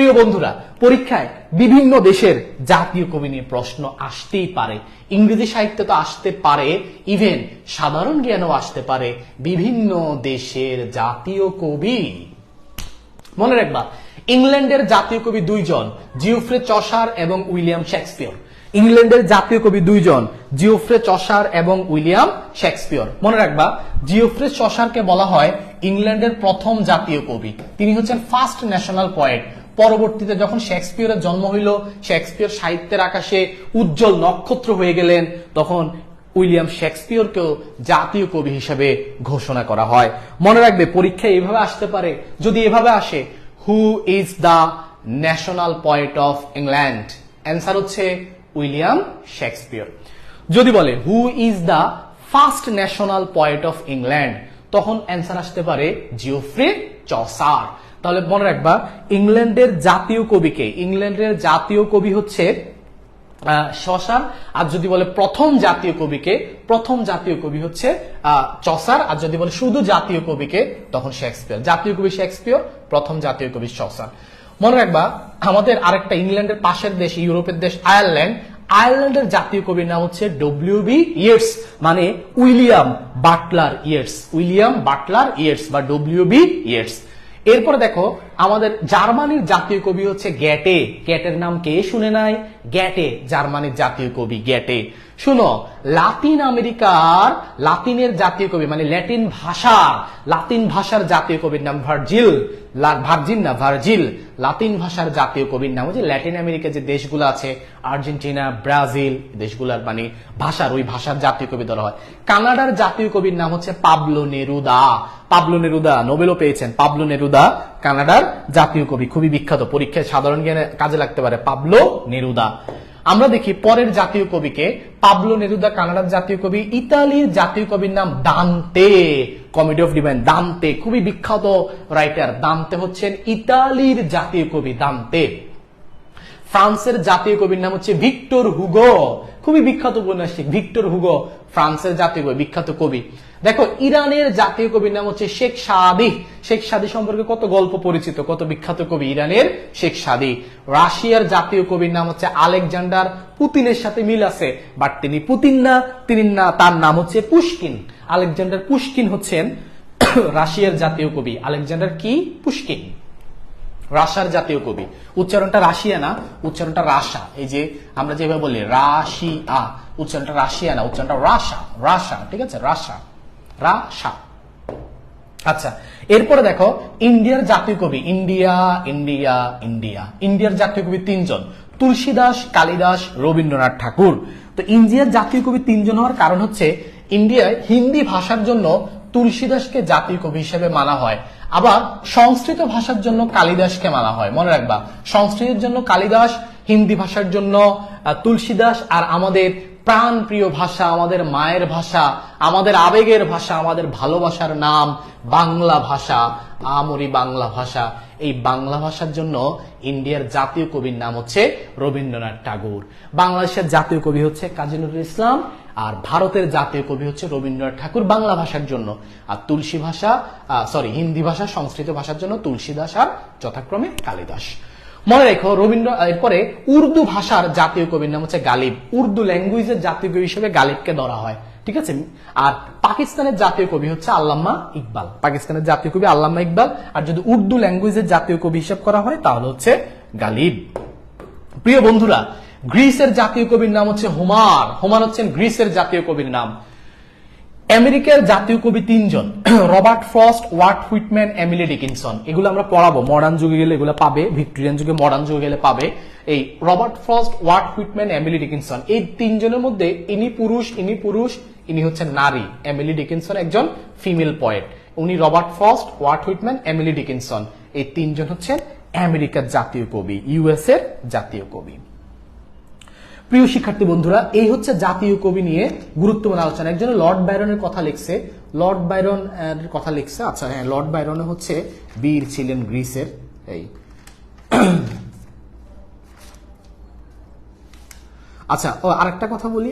প্রিয় বন্ধুরা, পরীক্ষায় বিভিন্ন দেশের জাতীয় কবি নিয়ে প্রশ্ন আসতেই পারে। ইংরেজি সাহিত্যে তো আসতে পারে ইভেন সাধারণ জ্ঞানও আসতে পারে। বিভিন্ন দেশের জাতীয় কবি। মনে রাখবা, ইংল্যান্ডের জাতীয় কবি দুইজন, জিওফ্রে চসার এবং উইলিয়াম শেক্সপিয়র। ইংল্যান্ডের জাতীয় কবি দুইজন, জিওফ্রে চসার এবং উইলিয়াম শেক্সপিয়র। মনে রাখবা, জিওফ্রে চসারকে বলা হয় ইংল্যান্ডের প্রথম জাতীয় কবি। তিনি হচ্ছেন ফার্স্ট ন্যাশনাল পয়েট পরবর্তীতে যখন শেক্সপিয়রের জন্ম হইল, শেক্সপিয়র সাহিত্যের আকাশে উজ্জ্বল নক্ষত্র হয়ে গেলেন, তখন উইলিয়াম শেক্সপিয়রকেও জাতীয় কবি হিসেবে ঘোষণা করা হয়। মনে রাখবে পরীক্ষায় এভাবে আসতে পারে, যদি এভাবে আসে who is the national poet of England answer হচ্ছে উইলিয়াম শেক্সপিয়র। যদি বলে who is the first national poet of England তখন অ্যান্সার আসতে পারে জিওফ্রে চসার। তাহলে মনে রাখবা, ইংল্যান্ডের জাতীয় কবিকে ইংল্যান্ডের জাতীয় কবি হচ্ছে শশার, আর যদি বলে প্রথম জাতীয় কবিকে প্রথম জাতীয় কবি হচ্ছে চসার, আর যদি বলে শুধু জাতীয় কবিকে তখন শেক্সপিয়র। জাতীয় কবি শেক্সপিয়র, প্রথম জাতীয় কবি চসার। মনে রাখবা, আমাদের আরেকটা ইংল্যান্ডের পাশের দেশ, ইউরোপের দেশ, আয়ারল্যান্ড। আয়ারল্যান্ডের জাতীয় কবির নাম হচ্ছে ডব্লিউ বি ইয়েটস মানে William Butler Yeats. William Butler Yeats বা ডব্লিউ বি ইয়েটস এরপরে দেখো আমাদের জার্মানির জাতীয় কবি হচ্ছে গ্যাটে গ্যাটের নাম কে শুনে নাই? গ্যাটে জার্মানির জাতীয় কবি গ্যাটে শুনো, লাতিন আমেরিকার লাতিনের জাতীয় কবি মানে ল্যাটিন ভাষার, লাতিন ভাষার জাতীয় কবির নাম ভার্জিল। ভার্জিন না, ভার্জিল। লাতিন ভাষার জাতীয় কবির নাম হচ্ছে ল্যাটিন আমেরিকা যে দেশগুলো আছে, আর্জেন্টিনা, ব্রাজিল, দেশগুলার মানে ভাষার, ওই ভাষার জাতীয় কবি ধরা হয়। কানাডার জাতীয় কবির নাম হচ্ছে পাবলো নেরুদা। পাবলো নেরুদা, নোবেলও পেয়েছেন। পাবলো নেরুদা কানাডার জাতীয় কবি, খুবই বিখ্যাত। পরীক্ষায় সাধারণ জ্ঞানে কাজে লাগতে পারে পাবলো নেরুদা। আমরা দেখি পরের জাতীয় কবিকে, পাবলো নেরুদা কানাডার জাতীয় কবি, ইতালির জাতীয় কবির নাম Dante comedy of divine Dante. খুবই বিখ্যাত রাইটার দান্তে হচ্ছেন ইতালির জাতীয় কবি, দান্তে। ফ্রান্সের জাতীয় কবির নাম হচ্ছে ভিক্টর হুগো। খুবই বিখ্যাত উপন্যাসিক ভিক্টর হুগো, ফ্রান্সের জাতীয় কবি, বিখ্যাত কবি। দেখো, ইরানের জাতীয় কবির নাম হচ্ছে শেখ সাদি। শেখ সাদি সম্পর্কে কত গল্প পরিচিত, কত বিখ্যাত কবি ইরানের শেখ সাদি। রাশিয়ার জাতীয় কবির নাম হচ্ছে আলেকজান্ডার, পুতিনের সাথে মিল আছে, বাট তিনি পুতিন না, তিনি না, তার নাম হচ্ছে পুশকিন। আলেকজান্ডার পুশকিন হচ্ছেন রাশিয়ার জাতীয় কবি। আলেকজান্ডার কি? পুশকিন। রাশার জাতীয় কবি। উচ্চারণটা রাশিয়া না, উচ্চারণটা রাশা। এই যে আমরা যেভাবে বলি, রাশিয়া। উচ্চারণটা রাশিয়া না, উচ্চারণটা রাশা। রাশা, ঠিক আছে? রাশা। রাশা। আচ্ছা এরপরে দেখো, ইন্ডিয়ার জাতীয় কবি। India India India. ইন্ডিয়ার জাতীয় কবি তিনজন। তুলসীদাস, কালিদাস, রবীন্দ্রনাথ ঠাকুর। তো ইন্ডিয়ার জাতীয় কবি তিনজন হওয়ার কারণ হচ্ছে, ইন্ডিয়ায় হিন্দি ভাষার জন্য তুলসীদাসকে জাতীয় কবি হিসেবে মানা হয়। আবার সংস্কৃত ভাষার জন্য কালিদাসকে মানা হয়। মনে রাখবা, সংস্কৃতের জন্য কালিদাস, হিন্দি ভাষার জন্য তুলসীদাস আর আমাদের প্রাণ প্রিয় ভাষা, আমাদের মায়ের ভাষা, আমাদের আবেগের ভাষা, আমাদের ভালোবাসার নাম বাংলা ভাষা, আমরি বাংলা ভাষা। এই বাংলা ভাষার জন্য ইন্ডিয়ার জাতীয় কবির নাম হচ্ছে রবীন্দ্রনাথ ঠাকুর। বাংলাদেশের জাতীয় কবি হচ্ছে কাজী নজরুল ইসলাম আর ভারতের জাতীয় কবি হচ্ছে রবীন্দ্রনাথ ঠাকুর বাংলা ভাষার জন্য। আর তুলসী ভাষা সরি হিন্দি ভাষা, সংস্কৃত ভাষার জন্য তুলসীদাস আর যথাক্রমে কালিদাস। মনে রেখো, রবীন্দ্র এরপরে উর্দু ভাষার জাতীয় কবির নাম হচ্ছে গালিব। উর্দু ল্যাঙ্গুয়েজের জাতীয় কবি হিসেবে গালিবকে ধরা হয়, ঠিক আছে? আর পাকিস্তানের জাতীয় কবি হচ্ছে আল্লামা ইকবাল। পাকিস্তানের জাতীয় কবি আল্লামা ইকবাল, আর যদি উর্দু ল্যাঙ্গুয়েজের জাতীয় কবি হিসেব করা হয়, তাহলে হচ্ছে গালিব। প্রিয় বন্ধুরা, গ্রিসের জাতীয় কবির নাম হচ্ছে হোমার। হোমার হচ্ছেন গ্রিসের জাতীয় কবির নাম। আমেরিকার জাতীয় কবি তিনজন। Robert Frost, Walt Whitman, Emily Dickinson. এগুলো আমরা পড়াবো। মডার্ন যুগে গেলে এগুলো পাবে, ভিক্টোরিয়ান যুগে, মডার্ন যুগে গেলে পাবে। এই Robert Frost, Walt Whitman, Emily Dickinson, এই তিনজনের মধ্যে ইনি পুরুষ ইনি পুরুষ, ইনি হচ্ছেন নারী। এমিলি ডিকিনসন একজন ফিমেল পয়েট। উনি Robert Frost, Walt Whitman, Emily Dickinson. এই তিনজন হচ্ছেন আমেরিকার জাতীয় কবি ইউএস এর জাতীয় কবি। প্রিয় শিক্ষার্থী বন্ধুরা, এই হচ্ছে জাতীয় কবি নিয়ে গুরুত্বপূর্ণ আলোচনা। একজন লর্ড বাইরনের কথা লিখছে। লর্ড বাইরন কথা লিখছে। আচ্ছা হ্যাঁ লর্ড বাইরনে হচ্ছে বীর ছিলেন গ্রিসের, এই। আচ্ছা ও, আরেকটা কথা বলি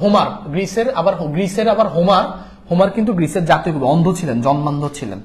হোমার, গ্রিসের আবার গ্রিসের আবার হোমার। হোমার কিন্তু গ্রিসের জাতীয় কবি, অন্ধ ছিলেন, জন্মান্ধ ছিলেন।